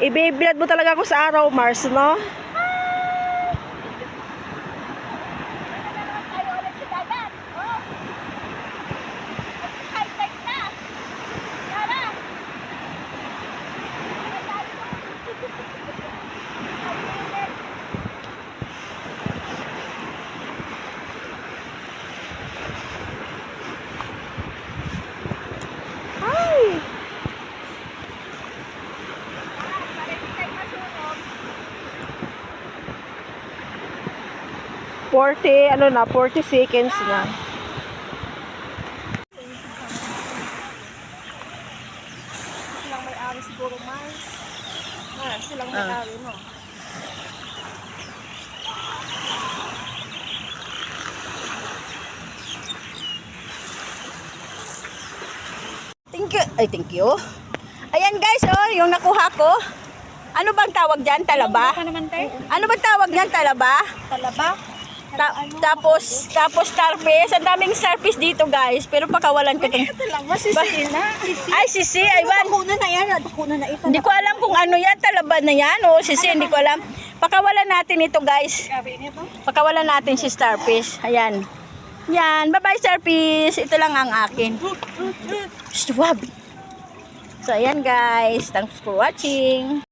Ibibilad mo talaga ako sa araw, Mars, no? 40, ano na, 40 seconds na. Silang may-ari siguro, Mars. Ah, silang Ah. may-ari, no? Thank you. Ay, thank you. Ayan guys, oh, yung nakuha ko. Ano bang tawag dyan? Talaba? Ano bang tawag dyan? Talaba? Talaba? Ta- tapos, tapos starfish. Ang daming starfish dito guys. Pero pakawalan ko itong... Sisi na. Sisi. Ay, sisi, aywan. Bakuna na yan. Bakuna na ito. Hindi ko alam kung ano yan. Talaba na yan. O, sisi, hindi ko alam. Pakawalan natin ito guys. Pakawalan natin si starfish. Ayan. Yan. Bye-bye starfish. Ito lang ang akin. Shh, wag. So, ayan guys. Thanks for watching.